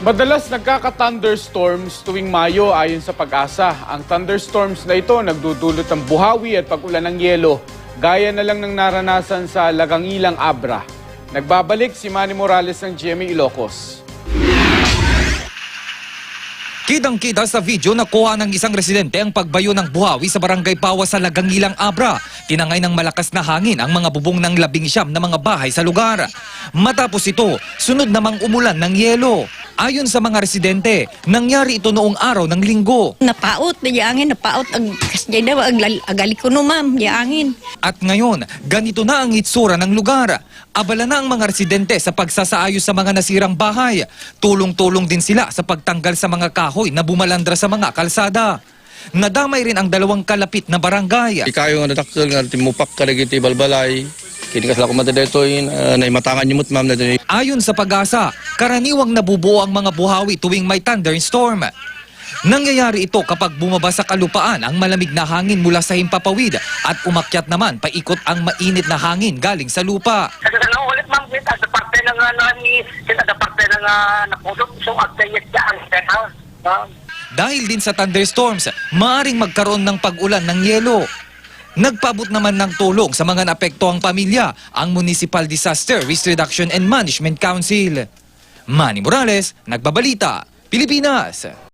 Madalas nagkaka-thunderstorms tuwing Mayo ayon sa pag-asa. Ang thunderstorms na ito nagdudulot ng buhawi at pag-ulan ng yelo, gaya na lang ng naranasan sa Lagangilang Abra. Nagbabalik si Manny Morales ng GMA Ilocos. Kitang-kita sa video na kuha ng isang residente ang pagbayo ng buhawi sa barangay Pawa sa Lagangilang Abra. Tinangay ng malakas na hangin ang mga bubong ng labing siyam na mga bahay sa lugar. Matapos ito, sunod namang umulan ng yelo. Ayon sa mga residente, nangyari ito noong araw ng linggo. Napaot, di angin, napaot. Ag, kasjay daw, ag, agali ko no ma'am, di angin. At ngayon, ganito na ang itsura ng lugar. Abala na ang mga residente sa pagsasaayos sa mga nasirang bahay. Tulong-tulong din sila sa pagtanggal sa mga kahoy na bumalandra sa mga kalsada. Nadamay rin ang dalawang kalapit na barangay. Ikayo nga nataksil nga timupak ka balbalay. Kini kasla ko madadetoy uh, na imatangan nimot ma'am na dito. Ayon sa pag-asa, karaniwang nabubuo ang mga buhawi tuwing may thunderstorm. Nangyayari ito kapag bumaba sa kalupaan ang malamig na hangin mula sa himpapawid at umakyat naman paikot ang mainit na hangin galing sa lupa. Kasi ano ulit ma'am, kita sa parte ng ano ni kita sa parte ng uh, nakusot so agdayet ka ang Dahil din sa thunderstorms, maaring magkaroon ng pag-ulan ng yelo. Nagpabot naman ng tulong sa mga naapektuang pamilya ang Municipal Disaster Risk Reduction and Management Council. Manny Morales, Nagbabalita, Pilipinas.